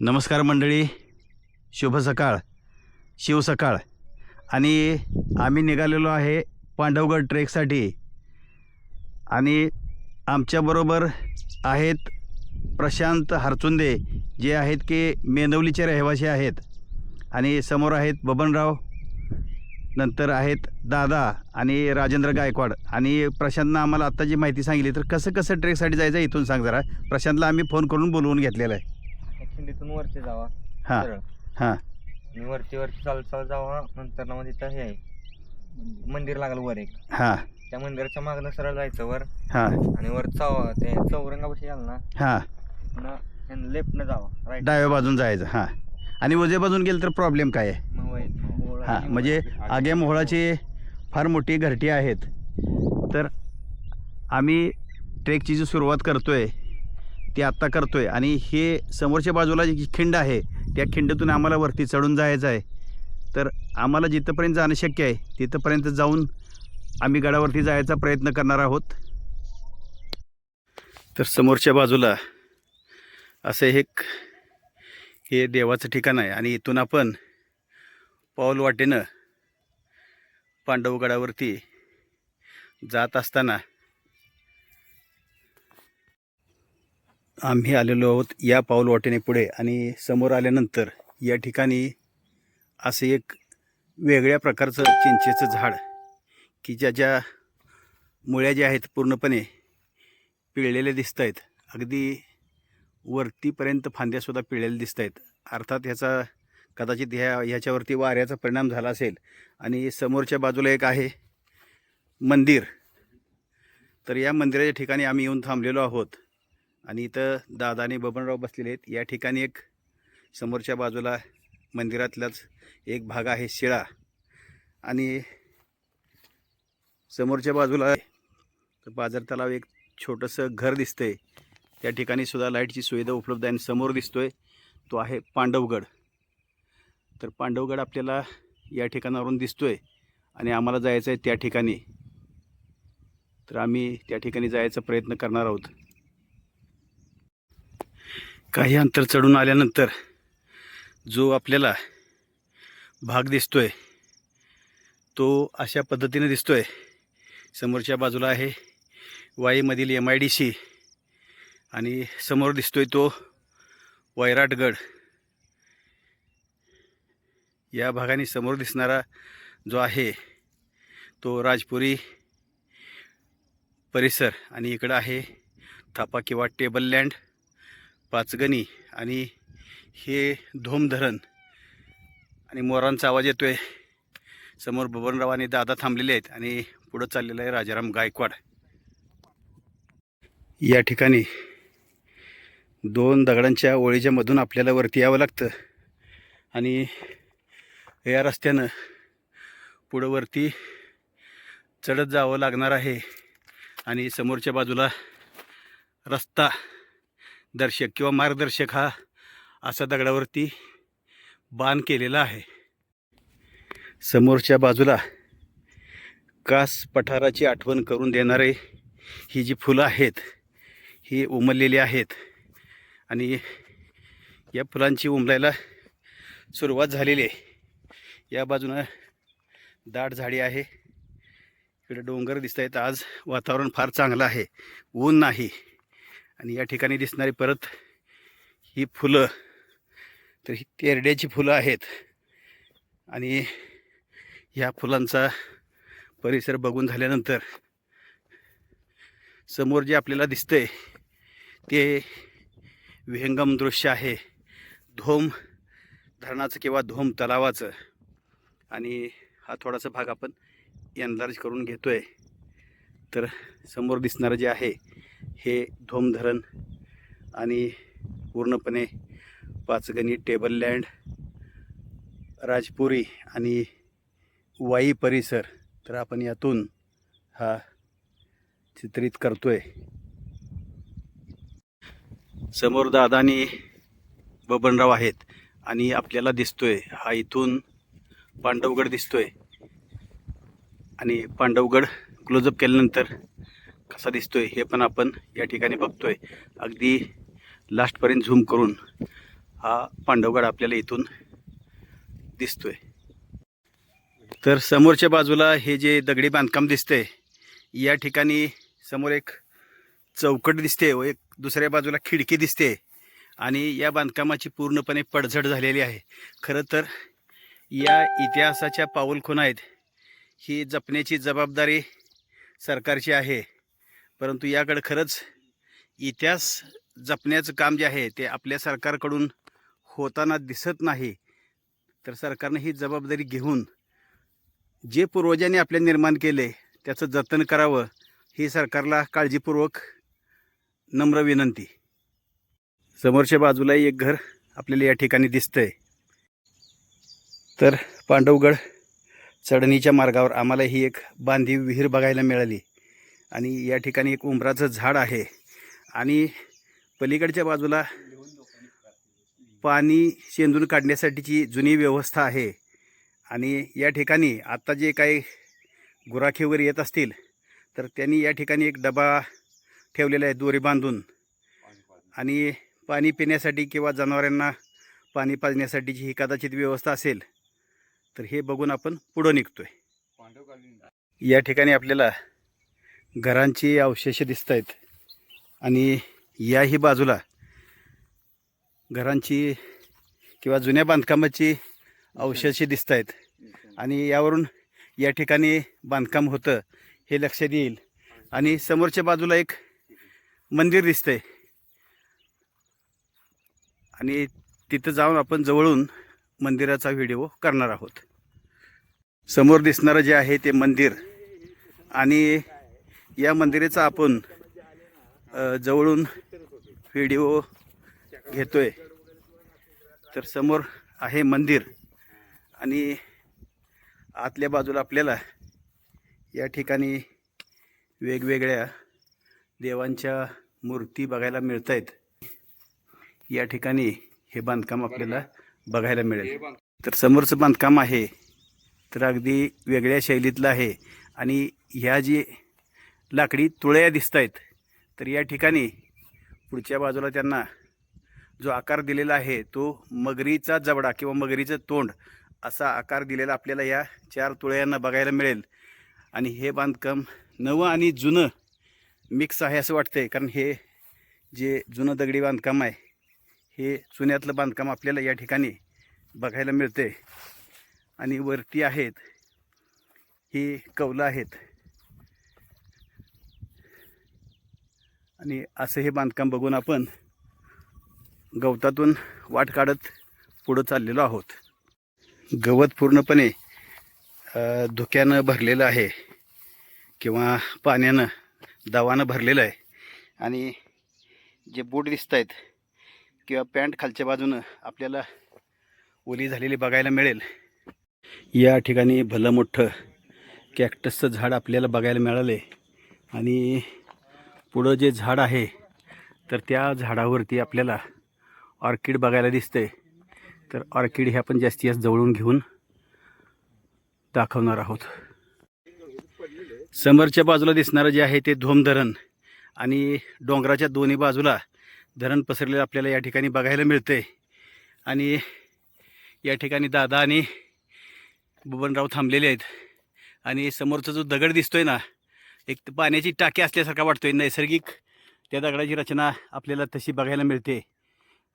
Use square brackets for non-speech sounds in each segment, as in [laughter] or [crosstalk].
नमस्कार मंडळी. शुभ सकाळ. शिव सकाळ. आणि आम्ही निघालेलो आहे पांडवगड ट्रेकसाठी. आणि आमच्याबरोबर आहेत प्रशांत हरचुंदे जे आहेत की मेनवलीचे रहिवासी आहेत. आणि समोर आहेत बबनराव नंतर आहेत दादा आणि राजेंद्र गायकवाड. आणि प्रशांतनं आम्हाला आत्ता जी माहिती सांगितली तर कसं कसं ट्रेकसाठी जायचं आहे इथून सांग जरा. प्रशांतला आम्ही फोन करून बोलवून घेतलेलं आहे. खिंडीतून वरती जावा. हां. सरळ. हां. आणि वरती वरती चालत चालत जावा. नंतर ना मग तिथं हे आहे. मंदिर लागलं वर एक. हां. त्या मंदिराच्या मागनं सरळ जायचं वर. हां. आणि वर चौ ते चौरंगापाशी आलं ना. हां. पुन्हा लेफ्टनं जावा. राईट डाव्या बाजून जायचं. हां. आणि उजव्या बाजून गेलं तर प्रॉब्लेम काय आहे? हां. म्हणजे आगे मोहळाची फार मोठी घरटी आहेत. तर आम्ही ट्रेकची जी सुरुवात करतो आहे ती आत्ता करतो आहे आणि हे समोरच्या बाजूला जी खिंड आहे त्या खिंडीतून आम्हाला वरती चढून जायचं आहे. तर आम्हाला जिथंपर्यंत जाणं शक्य आहे तिथंपर्यंत जाऊन आम्ही गडावरती जायचा प्रयत्न करणार आहोत. तर समोरच्या बाजूला असं एक हे देवाचं ठिकाण आहे. आणि इथून आपण पाऊल वाटेनं पांडवगडावरती जात असताना आम्ही आलेलो आहोत या पाऊल वाटेने पुढे आणि समोर आल्यानंतर या ठिकाणी असे एक वेगळ्या प्रकारचं चिंचेचं झाड की ज्याच्या मुळ्या ज्या आहेत पूर्णपणे पिळलेल्या दिसत आहेत अगदी वरतीपर्यंत फांद्यासुद्धा पिळलेल्या दिसत आहेत अर्थात ह्याचा कदाचित ह्या ह्याच्यावरती वाऱ्याचा परिणाम झाला असेल आणि समोरच्या बाजूला एक आहे मंदिर. तर या मंदिराच्या ठिकाणी आम्ही येऊन थांबलेलो आहोत. आणि इथं दादा आणि बबनराव बसलेले आहेत. या ठिकाणी एक समोरच्या बाजूला मंदिरातलाच एक भाग आहे शिळा. आणि समोरच्या बाजूला तर बाजार तलाव एक छोटंसं घर दिसतंय. त्या ठिकाणी सुद्धा लाईटची सुविधा उपलब्ध आहे आणि समोर दिसतोय तो आहे पांडवगड. तर पांडवगड आपल्याला या ठिकाणावरून दिसतोय आणि आम्हाला जायचं आहे त्या ठिकाणी. तर आम्ही त्या ठिकाणी जायचा प्रयत्न करणार आहोत. काही अंतर चढून आल्यानंतर जो आपल्याला भाग दिसतोय तो अशा पद्धतीने दिसतोय. समोरच्या बाजूला आहे वाईमधील एम आय डी सी आणि समोर दिसतोय तो वैराटगड. या भागाने समोर दिसणारा जो आहे तो राजपुरी परिसर आणि इकडं आहे थापा किंवा टेबल लँड. पाचगणी आणि हे धोम धरण आणि मोरांचा आवाज येतोय. समोर बबनराव आणि दादा थांबलेले आहेत आणि पुढं चाललेलं आहे राजाराम गायकवाड. या ठिकाणी दोन दगडांच्या ओळीच्या मधून आपल्याला वरती यावं लागतं आणि या रस्त्यानं पुढं वरती चढत जावं लागणार आहे आणि समोरच्या बाजूला रस्ता दर्शक किंवा मार्गदर्शक हा असा दगडावरती बाण केलेला आहे. समोरच्या बाजूला कास पठाराची आठवण करून देणारे ही जी फुलं आहेत ही उमललेली आहेत आणि या फुलांची उमलायला सुरुवात झालेली आहे. या बाजूनं दाट झाडी आहे. इकडे डोंगर दिसत आहेत आज वातावरण फार चांगलं आहे. ऊन नाही. आणि या ठिकाणी दिसणारी परत ही फुलं तर ही तेरड्याची फुलं आहेत. आणि ह्या फुलांचा परिसर बघून झाल्यानंतर समोर जे आपल्याला दिसतंय ते विहंगम दृश्य आहे. धोम धरणाचं किंवा धोम तलावाचं. आणि हा थोडासा भाग आपण एनलार्ज करून घेतो आहे तर समोर दिसणारं जे आहे हे धोम धरण आणि पूर्णपणे पाचगणी टेबल लँड राजपुरी आणि वाई परिसर. तर आपण यातून हा चित्रित करतो आहे समोर दादानी बबनराव आहेत आणि आपल्याला दिसतोय हा इथून पांडवगड दिसतोय. आणि पांडवगड क्लोजअप केल्यानंतर कसा दिसतोय हे पण आपण या ठिकाणी बघतोय. अगदी लास्टपर्यंत झूम करून हा पांडवगड आपल्याला इथून दिसतोय. तर समोरच्या बाजूला हे जे दगडी बांधकाम दिसतंय या ठिकाणी समोर एक चौकट दिसते व एक दुसऱ्या बाजूला खिडकी दिसते आणि या बांधकामाची पूर्णपणे पडझड झालेली आहे. खरं तर या इतिहासाच्या पाऊलखुणा आहेत. ही जपण्याची जबाबदारी सरकारची आहे. परंतु याकडे खरंच इतिहास जपण्याचं काम जे आहे ते आपल्या सरकारकडून होताना दिसत नाही. तर सरकारनं ही जबाबदारी घेऊन जे पूर्वजांनी आपल्या निर्माण केले त्याचं जतन करावं ही सरकारला काळजीपूर्वक नम्र विनंती. समोरच्या बाजूला एक घर आपल्याला या ठिकाणी दिसतंय. तर पांडवगड चढणीच्या मार्गावर आम्हाला ही एक बांधीव विहीर बघायला मिळाली. आणि या ठिकाणी एक उंबराचं झाड आहे. आणि पलीकडच्या बाजूला पाणी शेंदून काढण्यासाठीची जुनी व्यवस्था आहे. आणि या ठिकाणी आत्ता जे काही गुराखी वगैरे येत असतील तर त्यांनी या ठिकाणी एक डबा ठेवलेला आहे दोरी बांधून. आणि पाणी पिण्यासाठी किंवा जनावरांना पाणी पाजण्यासाठीची ही कदाचित व्यवस्था असेल तर हे बघून आपण पुढं निघतोय. या ठिकाणी आपल्याला घरांची अवशेष दिसत आहेत आणि याही बाजूला घरांची किंवा जुन्या बांधकामाची अवशेषे दिसत आहेत आणि यावरून या ठिकाणी बांधकाम होतं हे लक्षात येईल. आणि समोरच्या बाजूला एक मंदिर दिसतंय. आणि तिथं जाऊन आपण जवळून मंदिराचा व्हिडिओ करणार आहोत. समोर दिसणारं जे आहे ते मंदिर. आणि या मंदिराचा आपण जवळून व्हिडिओ घेतोय. तर समोर आहे मंदिर आणि आतल्या बाजूला आपल्याला या ठिकाणी वेगवेगळ्या देवांच्या मूर्ती बघायला मिळत आहेत या ठिकाणी हे बांधकाम आपल्याला बघायला मिळेल. तर समोरचं बांधकाम आहे तर अगदी वेगळ्या शैलीतलं आहे आणि ह्या जी लाकडी तुळया दिसत आहेत तर या ठिकाणी पुढच्या बाजूला त्यांना जो आकार दिलेला आहे तो मगरीचा जबडा किंवा मगरीचं तोंड असा आकार दिलेला आपल्याला या चार तुळ्यांना बघायला मिळेल. आणि हे बांधकाम नवं आणि जुनं मिक्स आहे असं वाटतं आहे कारण हे जे जुनं दगडी बांधकाम आहे हे जुन्यातलं बांधकाम आपल्याला या ठिकाणी बघायला मिळते आणि वरती आहेत ही कौलं आहेत. आणि असं हे बांधकाम बघून आपण गवतातून वाट काढत पुढं चाललेलो आहोत. गवत पूर्णपणे धुक्यानं भरलेलं आहे किंवा पाण्यानं दवानं भरलेलं आहे. आणि जे बूट दिसत आहेत किंवा पॅन्ट खालच्या बाजूनं आपल्याला ओली झालेली बघायला मिळेल. या ठिकाणी भलं मोठं कॅक्टसचं झाड आपल्याला बघायला मिळाले आणि पुढं जे झाड आहे तर त्या झाडावरती आपल्याला ऑर्किड बघायला दिसते तर ऑर्किड हे आपण जास्तीत जास्त जवळून घेऊन दाखवणार आहोत. समोरच्या बाजूला दिसणारं जे आहे ते धोम धरण आणि डोंगराच्या दोन्ही बाजूला धरण पसरलेलं आपल्याला या ठिकाणी बघायला मिळते आणि या ठिकाणी दादा आणि बबनराव थांबलेले आहेत. आणि समोरचा जो दगड दिसतोय ना एक तर पाण्याची टाकी असल्यासारखा वाटतोय नैसर्गिक. त्या दगडाची रचना आपल्याला तशी बघायला मिळते.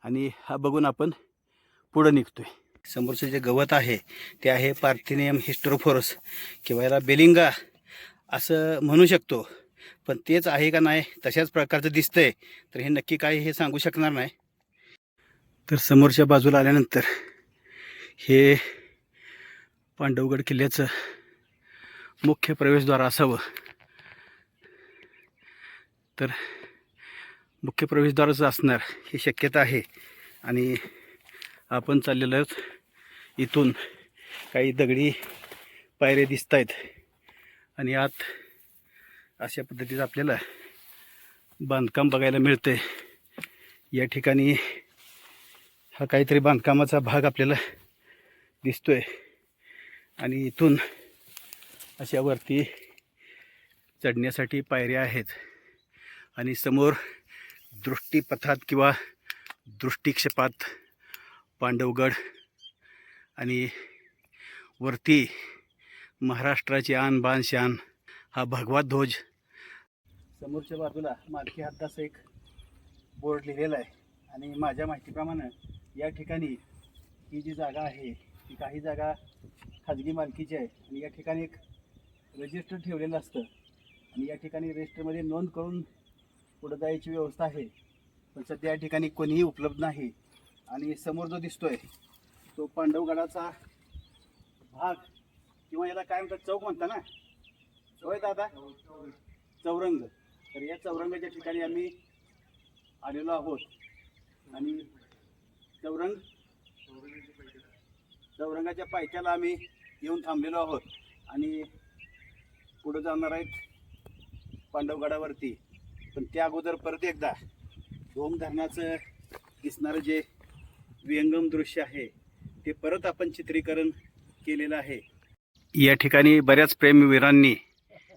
आणि हा बघून आपण पुढं निघतोय. समोरचं जे गवत आहे ते आहे पार्थिनियम हिस्ट्रोफोरस किंवा याला बेलिंगा असं म्हणू शकतो. पण तेच आहे का नाही तशाच प्रकारचं दिसतंय. तर हे नक्की काय हे सांगू शकणार नाही. तर समोरच्या बाजूला आल्यानंतर हे पांडवगड किल्ल्याचं मुख्य प्रवेशद्वार असावं. तर मुख्य प्रवेशद्वारच असणार ही शक्यता आहे. आणि आपण चाललेलो आहोत. इथून काही दगडी पायऱ्या दिसत आहेत आणि आत अशा पद्धतीचं आपल्याला बांधकाम बघायला मिळते या ठिकाणी हा काहीतरी बांधकामाचा भाग आपल्याला दिसतोय. आणि इथून अशा वरती चढण्यासाठी पायऱ्या आहेत. आणि समोर दृष्टीपथात किंवा दृष्टिक्षेपात पांडवगड आणि वरती महाराष्ट्राची आन बान शान हा भगवा ध्वज. समोरच्या बाजूला मालकी हद्दाचा एक बोर्ड लिहिलेला आहे. आणि माझ्या माहितीप्रमाणे या ठिकाणी ही जी जागा आहे ती काही जागा खाजगी मालकीची आहे. आणि या ठिकाणी एक रजिस्टर ठेवलेलं असतं. आणि या ठिकाणी रजिस्टरमध्ये नोंद करून पुढं जायची व्यवस्था आहे. पण सध्या या ठिकाणी कोणीही उपलब्ध नाही. आणि समोर जो दिसतोय तो पांडवगडाचा भाग किंवा याला काय म्हणतात चौक म्हणता ना? होय दादा? चौरंग. तर या चौरंगाच्या ठिकाणी आम्ही आलेलो आहोत. आणि चौरंग चौरंगाच्या पायथ्याला आम्ही येऊन थांबलेलो आहोत. आणि पुढे जाणार आहेत पांडवगडावरती. पण त्या अगोदर परत एकदा धोम धरणाचं दिसणारं जे व्यंगम दृश्य आहे ते परत आपण चित्रीकरण केलेलं आहे. या ठिकाणी बऱ्याच प्रेमवीरांनी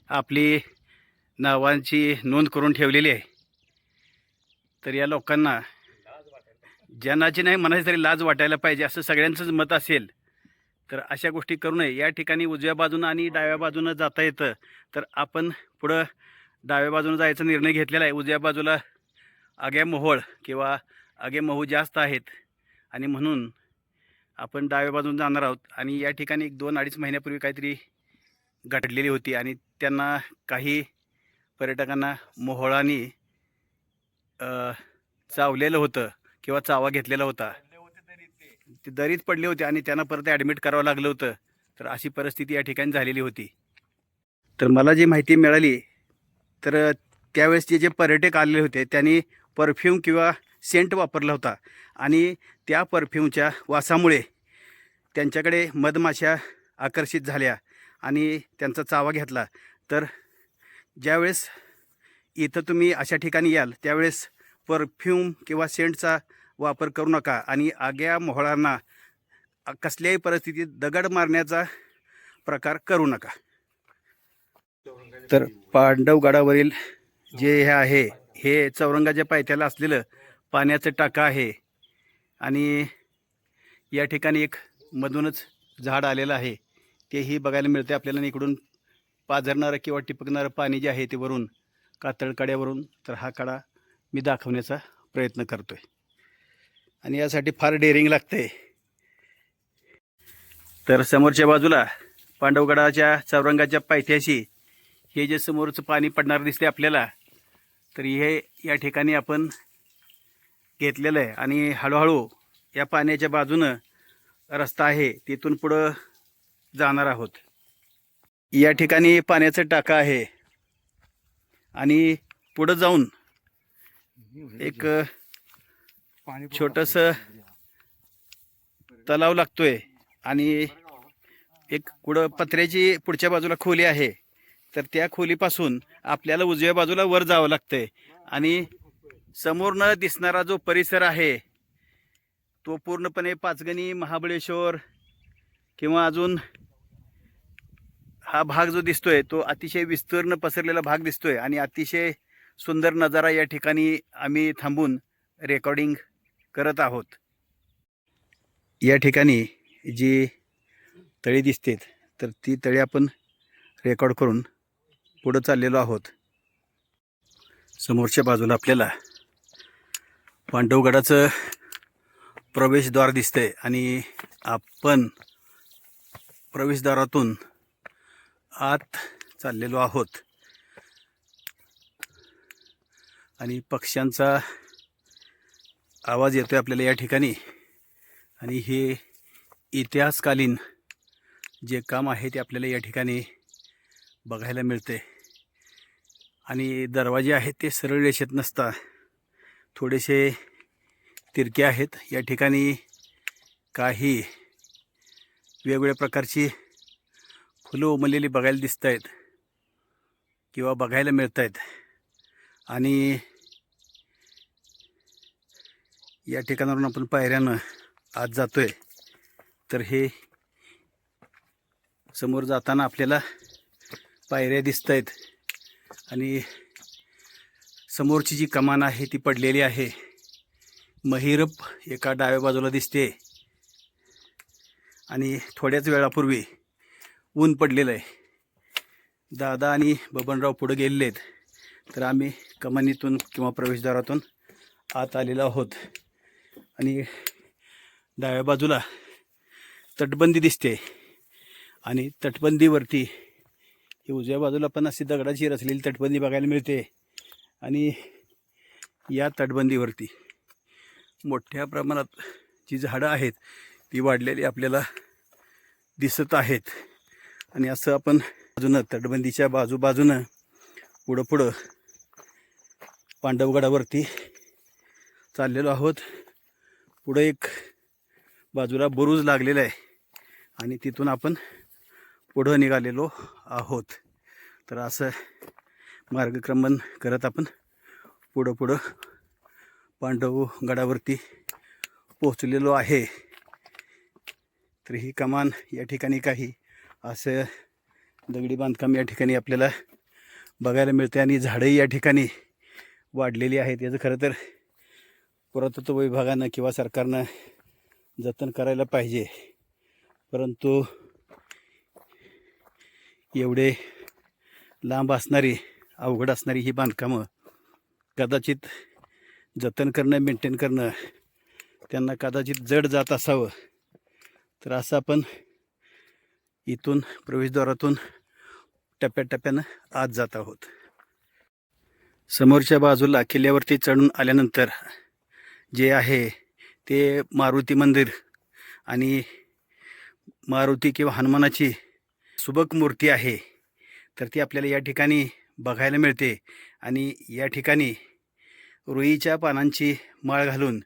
आपली नावांची नोंद करून ठेवलेली आहे. तर या लोकांना ज्यांनाची नाही म्हणायचं तरी लाज वाटायला पाहिजे असं सगळ्यांचंच मत असेल तर अशा गोष्टी करू नये. या ठिकाणी उजव्या बाजूनं आणि डाव्या बाजूनं जाता येतं. तर आपण पुढं डाव्या बाजूने जायचा निर्णय घेतलेला आहे. उजव्या बाजूला आग्या मोहोळ किंवा आगे महू जास्त आहेत. आणि म्हणून आपण डाव्या बाजून जाणार आहोत. आणि या ठिकाणी एक दोन अडीच महिन्यापूर्वी काहीतरी घडलेली होती. आणि त्यांना काही पर्यटकांना मोहोळाने चावलेलं होतं किंवा चावा घेतलेला होता. ते दरीत पडले होते आणि त्यांना परत ॲडमिट करावं लागलं होतं. तर अशी परिस्थिती या ठिकाणी झालेली होती. तर मला जी माहिती मिळाली तर त्यावेळेस जे जे पर्यटक आलेले होते त्यांनी परफ्यूम किंवा सेंट वापरला होता. आणि त्या परफ्यूमच्या वासामुळे त्यांच्याकडे मधमाशा आकर्षित झाल्या आणि त्यांचा चावा घेतला. तर ज्यावेळेस इथं तुम्ही अशा ठिकाणी याल त्यावेळेस परफ्यूम किंवा सेंटचा वापर करू नका आणि आग्या मोहळांना कसल्याही परिस्थितीत दगड मारण्याचा प्रकार करू नका. तर पांडवगडावरील जे हे आहे हे चौरंगाच्या पायथ्याला असलेलं पाण्याचं टाका आहे. आणि या ठिकाणी एक मधूनच झाड आलेलं आहे. तेही बघायला मिळते आपल्याला. इकडून पाझरणारं किंवा टिपकणारं पाणी जे आहे ते वरून कातळकड्यावरून तर हा कडा मी दाखवण्याचा प्रयत्न करतो आहे आणि यासाठी फार डेअरिंग लागते तर समोरच्या बाजूला पांडवगडाच्या चौरंगाच्या पायथ्याशी हे जे समोरचं पाणी पडणार दिसते आपल्याला तर हे या ठिकाणी आपण घेतलेलं आहे. आणि हळूहळू या पाण्याच्या बाजूनं रस्ता आहे तिथून पुढं जाणार आहोत. या ठिकाणी पाण्याचं टाका आहे. आणि पुढं जाऊन एक छोटस तलाव लागतोय. आणि एक कुठं पत्र्याची पुढच्या बाजूला खोली आहे. तर त्या खोलीपासून आपल्याला उजव्या बाजूला वर जावं लागतंय. आणि समोर न दिसणारा जो परिसर आहे तो पूर्णपणे पाचगणी महाबळेश्वर किंवा अजून हा भाग जो दिसतोय तो अतिशय विस्तीर्ण पसरलेला भाग दिसतोय. आणि अतिशय सुंदर नजारा या ठिकाणी आम्ही थांबून रेकॉर्डिंग करत आहोत. या ठिकाणी जी तळी दिसतेत तर ती तळी आपण रेकॉर्ड करून पुढं चाललेलो आहोत. समोरच्या बाजूला आपल्याला पांडवगडाचं प्रवेशद्वार दिसतंय आणि आपण प्रवेशद्वारातून आत चाललेलो आहोत. आणि पक्ष्यांचा आवाज येतोय आपल्याला या ठिकाणी. आणि हे इतिहासकालीन जे काम आहे ते आपल्याला या ठिकाणी बघायला मिळते आणि दरवाजे आहेत ते सरळ रेषेत नसता. थोडेसे तिरके आहेत. या ठिकाणी काही वेगवेगळ्या प्रकारची फुलं उमललेली बघायला दिसत आहेत किंवा बघायला मिळत आहेत आणि या ठिकाणावरून आपण पायऱ्यानं आत जातोय. तर हे समोर जाताना आपल्याला पायऱ्या दिसत आहेत आणि समोरची जी कमान आहे ती पडलेली आहे. महिरप एका डाव्या बाजूला दिसते. आणि थोड्याच वेळापूर्वी ऊन पडलेलं आहे. दादा आणि बबनराव पुढे गेलेले आहेत तर आम्ही कमानीतून किंवा प्रवेशद्वारातून आत आलेलो आहोत. आणि डाव्या बाजूला तटबंदी दिसते. आणि तटबंदीवरती ही उजव्या बाजूला पण अशी दगडाची रचलेली तटबंदी बघायला मिळते. आणि या तटबंदीवरती मोठ्या प्रमाणात जी झाडं आहेत ती वाढलेली आपल्याला दिसत आहेत. आणि असं आपण बाजूनं तटबंदीच्या बाजूबाजूनं पुढं पुढं पांडवगडावरती चाललेलो आहोत. पुढं एक बाजूला बुरुज लागलेला आहे. आणि तिथून आपण पुढं निघालेलो आहोत. तर असं मार्गक्रमण करत आपण पुढं पुढं पांडव गडावरती पोहोचलेलो आहे. तर ही कमान या ठिकाणी काही असं दगडी बांधकाम या ठिकाणी आपल्याला बघायला मिळते आणि झाडंही या ठिकाणी वाढलेली आहेत. याचं खरं तर पुरातत्व विभागानं किंवा सरकारनं जतन करायला पाहिजे. परंतु एवढे लांब असणारी अवघड असणारी ही बांधकामं कदाचित जतन करणं मेंटेन करणं त्यांना कदाचित जड जात असावं. तर असं आपण इथून प्रवेशद्वारातून टप्प्याटप्प्यानं आत जात आहोत. समोरच्या बाजूला किल्ल्यावरती चढून आल्यानंतर जे आहे ते मारुती मंदिर आणि मारुती किंवा हनुमानाची सुबक मूर्ती आहे तर ती आपल्याला या ठिकाणी बघायला मिळते. आणि या ठिकाणी रुईच्या पानांची माळ घालून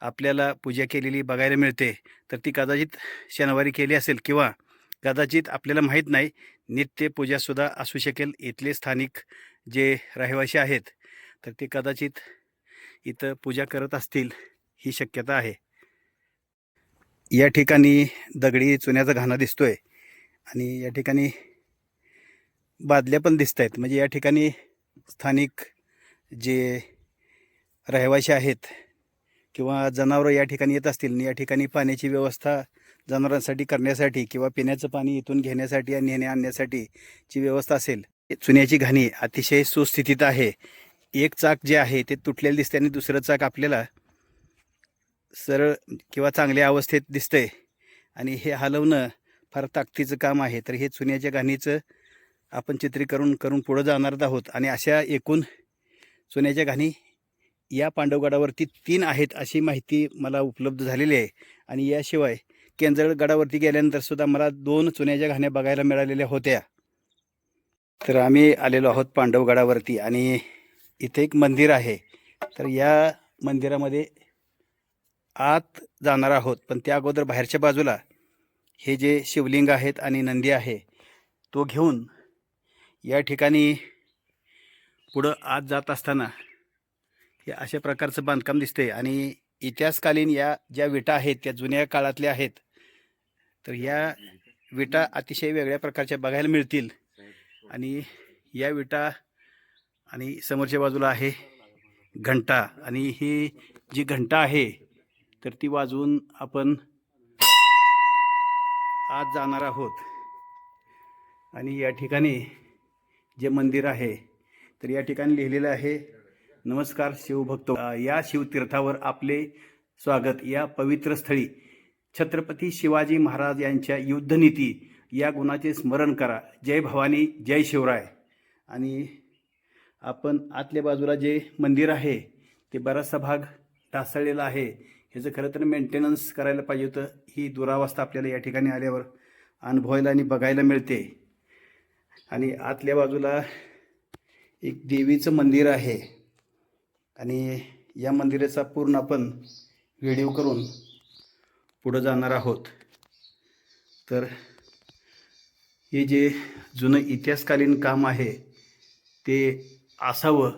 आपल्याला पूजा केलेली बघायला मिळते. तर ती कदाचित शनिवारी केली असेल किंवा कदाचित आपल्याला माहीत नाही नित्य पूजासुद्धा असू शकेल इथले स्थानिक जे रहिवासी आहेत. तर ते कदाचित इथं पूजा करत असतील ही शक्यता आहे. या ठिकाणी दगडी चुन्याचा घाणा दिसतोय. आणि या ठिकाणी बादल्या पण दिसत आहेत म्हणजे या ठिकाणी स्थानिक जे रहिवासी आहेत किंवा जनावरं या ठिकाणी येत असतील आणि या ठिकाणी पाण्याची व्यवस्था जनावरांसाठी करण्यासाठी किंवा पिण्याचं पाणी इथून घेण्यासाठी आणि नेणे आणण्यासाठी ची व्यवस्था असेल. चुन्याची घाणी अतिशय सुस्थितीत आहे. एक चाक जे आहे ते तुटलेलं दिसते आणि दुसरं चाक आपल्याला सरळ किंवा चांगल्या अवस्थेत दिसतंय. आणि हे हलवणं फार ताकदीचं काम आहे. तर हे चुन्याच्या घाणीचं आपण चित्रीकरण करून पुढं जाणार आहोत. आणि अशा एकूण चुन्याच्या घाणी या पांडवगडावरती तीन आहेत अशी माहिती मला उपलब्ध झालेली आहे. आणि याशिवाय केंद्रगडावरती गेल्यानंतर सुद्धा मला दोन चुन्याच्या घाण्या बघायला मिळालेल्या होत्या. तर आम्ही आलेलो आहोत पांडवगडावरती आणि इथे एक मंदिर आहे. तर या मंदिरामध्ये आत जाणार आहोत. पण त्या अगोदर बाहेरच्या बाजूला हे जे शिवलिंग आहेत आणि नंदी आहे तो घेऊन या ठिकाणी पुढं आत जात असताना हे अशा प्रकारचं बांधकाम दिसते आणि इतिहासकालीन या ज्या विटा आहेत त्या जुन्या काळातल्या आहेत तर या विटा अतिशय वेगळ्या प्रकारच्या बघायला मिळतील. आणि या विटा आणि समोरच्या बाजूला आहे घंटा. आणि ही जी घंटा आहे तर ती वाजवून आपण आज जाणार आहोत. आणि या ठिकाणी जे मंदिर आहे तर या ठिकाणी लिहिलेलं आहे नमस्कार शिवभक्त या शिवतीर्थावर आपले स्वागत. या पवित्र स्थळी छत्रपती शिवाजी महाराज यांच्या युद्धनीती या गुणाचे स्मरण करा. जय भवानी जय शिवराय. आणि आपण आतल्या बाजूला जे मंदिर आहे ते बराचसा भाग ढासळलेला आहे. ह्याचं खरं तर मेंटेनन्स करायला पाहिजे होतं ही दुरावस्था आपल्याला या ठिकाणी आल्यावर अनुभवायला आणि बघायला मिळते. आणि आतल्या बाजूला एक देवीचं मंदिर आहे. आणि या मंदिराचा पूर्ण आपण व्हिडिओ करून पुढं जाणार आहोत. तर हे जे जुनं इतिहासकालीन काम आहे ते असावं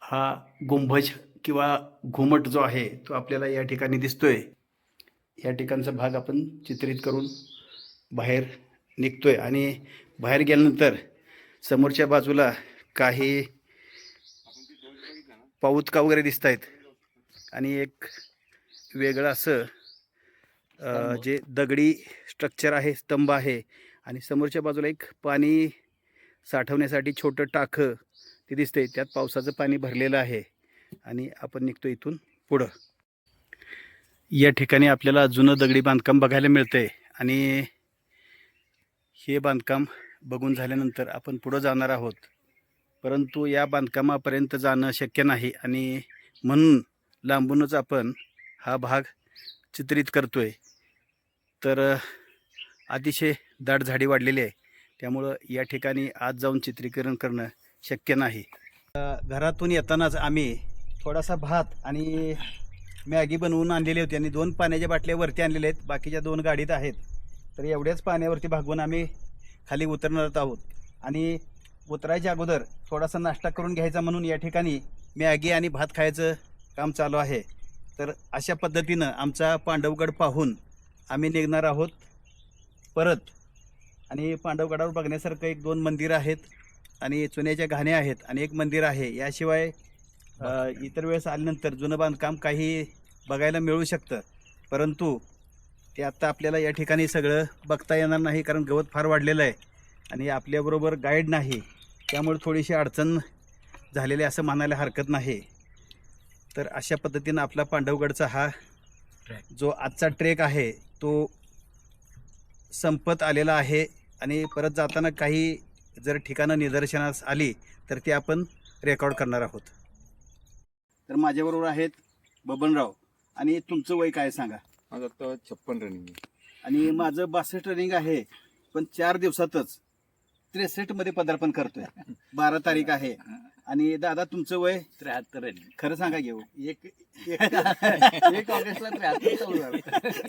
हा गुंभज किंवा घुमट जो आहे तो आपल्याला या ठिकाणी दिसतोय. या ठिकाणचा भाग आपण चित्रित करून बाहेर निघतोय. आणि बाहेर गेल्यानंतर समोरच्या बाजूला काही पाऊतका वगैरे दिसत आहेत आणि एक वेगळं असं जे दगडी स्ट्रक्चर आहे स्तंभ आहे. आणि समोरच्या बाजूला एक पाणी साठवण्यासाठी छोटं टाकं ते दिसतंय. त्यात पावसाचं पाणी भरलेलं आहे. आणि आपण निघतो इथून पुढं. या ठिकाणी आपल्याला जुनं दगडी बांधकाम बघायला मिळतंय आणि हे बांधकाम बघून झाल्यानंतर आपण पुढं जाणार आहोत. परंतु या बांधकामापर्यंत जाणं शक्य नाही आणि म्हणून लांबूनच आपण हा भाग चित्रित करतो आहे तर अतिशय दाट झाडी वाढलेली आहे. त्यामुळं या ठिकाणी आज जाऊन चित्रीकरण करणं शक्य नाही. घरातून येतानाच आम्ही थोडासा भात आणि मॅगी बनवून आणलेली होती आणि दोन पाण्याच्या बाटल्या वरती आणलेल्या आहेत. बाकीच्या दोन गाडीत आहेत. तर एवढ्याच पाण्यावरती भागवून आम्ही खाली उतरणार आहोत. आणि उतरायच्या अगोदर थोडासा नाश्ता करून घ्यायचा म्हणून या ठिकाणी मॅगी आणि भात खायचं काम चालू आहे. तर अशा पद्धतीनं आमचा पांडवगड पाहून आम्ही निघणार आहोत परत. आणि पांडवगडावर बघण्यासारखं एक दोन मंदिरं आहेत आणि चुन्याच्या घाण्या आहेत आणि एक मंदिर आहे. याशिवाय इतर वेळेस आल्यानंतर जुनं बांधकाम काही बघायला मिळू शकतं. परंतु ते आत्ता आपल्याला या ठिकाणी सगळं बघता येणार नाही कारण गवत फार वाढलेलं आहे आणि आपल्याबरोबर गाईड नाही. त्यामुळे थोडीशी अडचण झालेली असं म्हणायला हरकत नाही. तर अशा पद्धतीनं आपला पांडवगडचा हा जो आजचा ट्रेक आहे तो संपत आलेला आहे आणि परत जाताना काही जर ठिकाणं निदर्शनास आली तर ती आपण रेकॉर्ड करणार आहोत. तर माझ्याबरोबर आहेत बबनराव. आणि तुमचं वय काय सांगा? माझं आता छप्पन रनिंग आणि माझं बासष्ट रनिंग आहे पण चार दिवसातच त्रेसष्टमध्ये पदार्पण करतोय. बारा तारीख आहे. आणि दादा तुमचं वय? त्र्याहत्तर खरं सांगा घेऊ एक एक [laughs] एक ऑगस्टला त्र्याहत्तर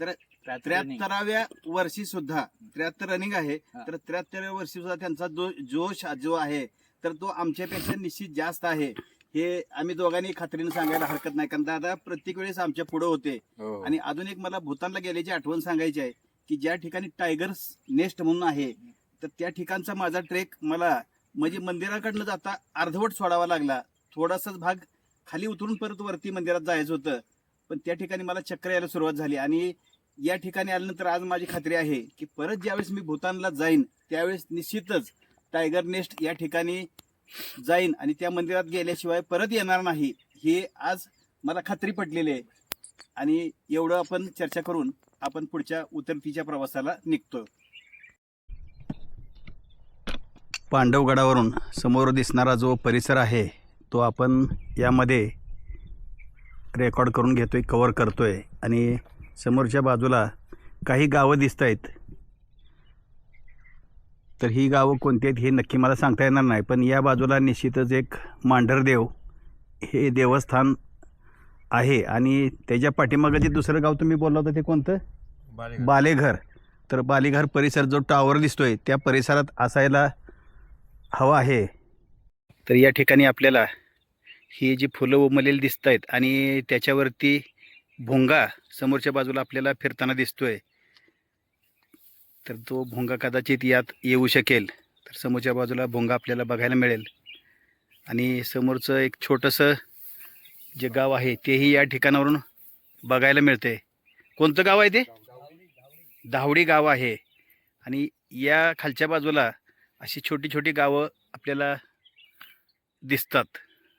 तर. त्र्याहत्तराव्या वर्षी सुद्धा त्र्याहत्तर रनिंग आहे हा. तर त्र्याहत्तराव्या वर्षी सुद्धा त्यांचा जो जोश जो आहे तर तो आमच्यापेक्षा निश्चित जास्त आहे. हे आम्ही दोघांनी खात्रीने सांगायला हरकत नाही. कारण दादा प्रत्येक वेळेस आमच्या पुढे होते. हो. आणि अजून एक मला भूतानला गेल्याची आठवण सांगायची आहे की ज्या ठिकाणी टायगर्स नेस्ट म्हणून आहे तर त्या ठिकाणचा माझा ट्रेक मला म्हणजे मंदिराकडनं जाता अर्धवट सोडावा लागला. थोडासाच भाग खाली उतरून परत वरती मंदिरात जायचं होतं. पण त्या ठिकाणी मला चक्कर यायला सुरुवात झाली. आणि या ठिकाणी आल्यानंतर आज माझी खात्री आहे की परत ज्यावेळेस मी भूतानला जाईन त्यावेळेस निश्चितच टायगर नेस्ट या ठिकाणी जाईन आणि त्या मंदिरात गेल्याशिवाय परत येणार नाही हे आज मला खात्री पडलेली आहे. आणि एवढं आपण चर्चा करून आपण पुढच्या उतरतीच्या प्रवासाला निघतो पांडवगडावरून समोर दिसणारा जो परिसर आहे तो आपण यामध्ये रेकॉर्ड करून घेतोय कवर करतोय. आणि समोरच्या बाजूला काही गावं दिसत आहेत तर ही गावं कोणती आहेत हे नक्की मला सांगता येणार नाही. पण या बाजूला निश्चितच एक मांढरदेव हे देवस्थान आहे. आणि त्याच्या पाठीमागं जे दुसरं गाव तुम्ही बोलला होता ते कोणतं? बालेघर. तर बालेघर परिसर जो टावर दिसतोय त्या परिसरात असायला हवा आहे. तर या ठिकाणी आपल्याला ही जी फुलं उमलेली दिसत आहेत आणि त्याच्यावरती भोंगा समोरच्या बाजूला आपल्याला फिरताना दिसतोय. तर तो भोंगा कदाचित यात येऊ शकेल. तर समोरच्या बाजूला भोंगा आपल्याला बघायला मिळेल. आणि समोरचं एक छोटंसं जे गाव आहे तेही या ठिकाणावरून बघायला मिळते कोणतं गाव आहे ते? धावडी गाव आहे. आणि या खालच्या बाजूला अशी छोटी छोटी गावं आपल्याला दिसतात.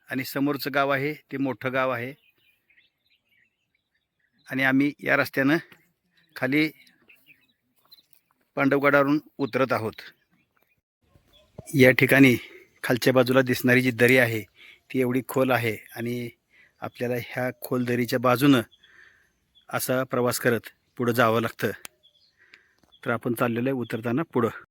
आणि समोरचं गाव आहे ते मोठं गाव आहे. आणि आम्ही या रस्त्यानं खाली पांडवगडावरून उतरत आहोत. या ठिकाणी खालच्या बाजूला दिसणारी जी दरी आहे ती एवढी खोल आहे आणि आपल्याला ह्या खोल दरीच्या बाजूनं असा प्रवास करत पुढं जावं लागतं. तर आपण चाललेलो आहे उतरताना पुढं.